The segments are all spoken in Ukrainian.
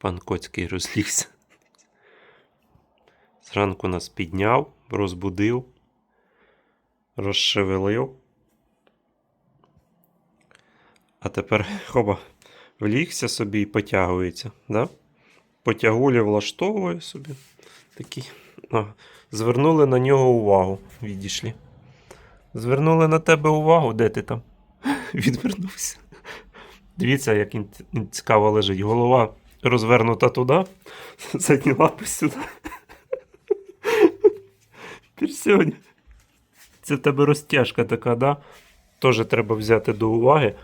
Пан Коцький розлігся. Зранку нас підняв, розбудив, розшевелив. А тепер хоба, влігся собі і потягується. Да? Потягулі влаштовує собі. Такий. А, звернули на нього увагу. Відійшли. Звернули на тебе увагу, де ти там? Відвернувся. Дивіться, як цікаво лежить. Голова розвернута туди, задні лапи сюди. Персьоня. Це в тебе розтяжка така, да? Теж треба взяти до уваги,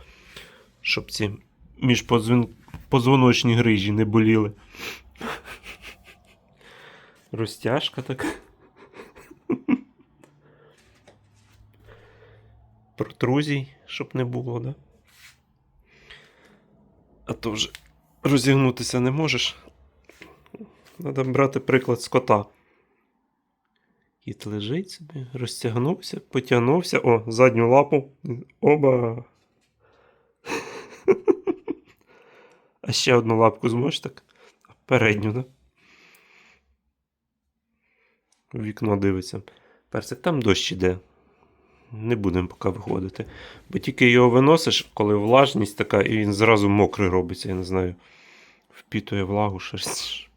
щоб ці міжпозвоночні грижі не боліли. Розтяжка така. Протрузій, щоб не було, да? А то вже розігнутися не можеш. Треба брати приклад з кота. Кіт лежить собі, розтягнувся, потягнувся. О, задню лапу. Оба. А ще одну лапку зможеш так? Передню, да? Вікно дивиться. Персик, там дощ іде. Не будемо поки виходити. Бо тільки його виносиш, коли влажність така, і він зразу мокрий робиться, я не знаю. Впітує влагу шерсть.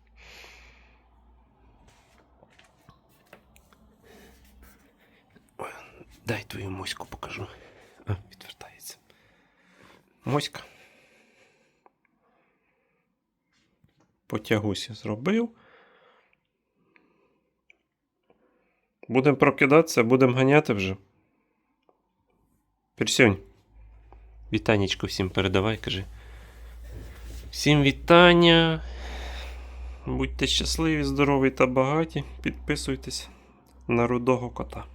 Дай твою моську покажу. А, відвертається. Моська. Потягуся зробив. Будемо прокидатися, будемо ганяти вже. Персюнь. Вітанечко всім передавай, кажи. Всім вітання. Будьте щасливі, здорові та багаті. Підписуйтесь на рудого кота.